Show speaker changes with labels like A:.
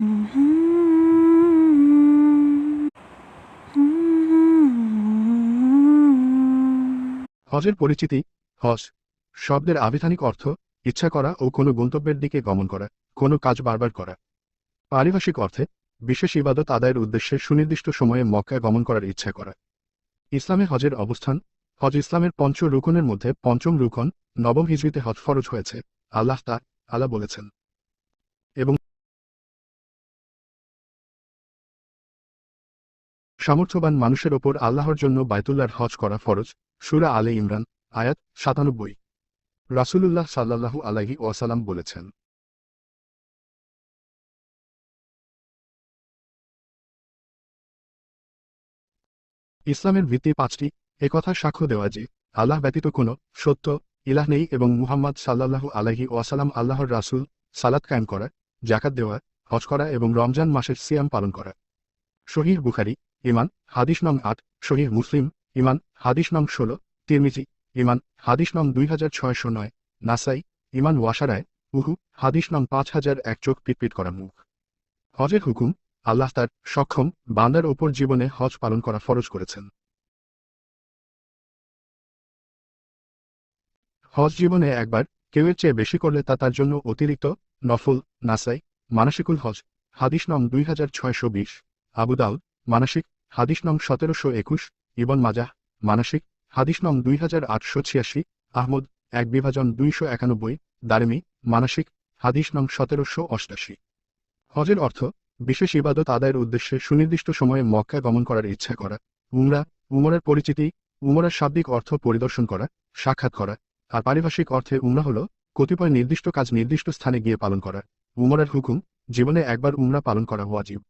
A: হজের পরিচিতি, হজ, শব্দের আবিধানিক অর্থ, ইচ্ছা করা ও কোনো গন্তব্যের দিকে গমন করা, কোনো কাজ বারবার করা। পারিভাষিক অর্থে, বিশেষ ইবাদত আদায়ের উদ্দেশ্যে সুনির্দিষ্ট সময়ে মক্কায় গমন করার ইচ্ছা করা। ইসলামে হজের অবস্থান, হজ ইসলামের পঞ্চ রুকনের মধ্যে পঞ্চম রুকন, নবম হিজরিতে হজ ফরজ হয়েছে, আল্লাহ তা, আলা বলেছেন। সামর্থ্যবান মানুষের ওপর আল্লাহর জন্য বায়তুল্লাহর হজ করা ফরজ, সুরা আলে ইমরান, আয়াত সাতানব্বই। রাসূলুল্লাহ সাল্লাল্লাহু আলাইহি ওয়াসাল্লাম বলেছেন, ইসলামের ভিত্তি পাঁচটি। একথা সাক্ষ্য দেওয়া যে, আল্লাহ ব্যতীত কোনো সত্য, ইলাহ নেই এবং মুহাম্মদ সাল্লাল্লাহু আলাইহি ওয়াসাল্লাম আল্লাহর রাসূল সালাত কায়েম করা জাকাত দেওয়া হজ করা এবং রমজান মাসের সিয়াম পালন করা শহীদ বুখারি ইমান, হাদিস নং আট শহীদ মুসলিম, ইমান, হাদিস নং ষোলো, তিরমিজি, ইমান, হাদিস নং দুই হাজার ছয়শো নয়, নাসাই, ইমান ওয়াসারায়, উহু, হাদিস নং পাঁচ হাজার এক চোখ পিটপিট করা মুখ। হজের হুকুম, আল্লাহ তার সক্ষম, বান্দার ওপর জীবনে হজ পালন করা ফরজ করেছেন। হজ জীবনে একবার কেউ এর চেয়ে বেশি করলে তা তার জন্য অতিরিক্ত নফল, নাসাই, মানসিকুল হজ, হাদিস নং দুই হাজার ছয়শো বিশ আবুদাউদ মানসিক হাদিস নং সতেরোশো একুশ, ইবন মাজাহ মানসিক, হাদিস নং দুই হাজার আটশো ছিয়াশি, আহমদ, এক বিভাজন দুইশো একানব্বই, দারেমি, মানসিক, হাদিস নং সতেরোশো অষ্টাশি। হজের অর্থ, বিশেষ ইবাদত আদায়ের উদ্দেশ্যে সুনির্দিষ্ট সময়ে মক্কা গমন করার ইচ্ছা করা, উমরা, উমরের পরিচিতি, উমরার শাব্দিক অর্থ পরিদর্শন করা, সাক্ষাৎ করা, আর পারিভাষিক অর্থে উমরা হল, কতিপয় নির্দিষ্ট কাজ নির্দিষ্ট স্থানে গিয়ে পালন করা। উমরের হুকুম, জীবনে একবার উমরা পালন করা ওয়াজিব।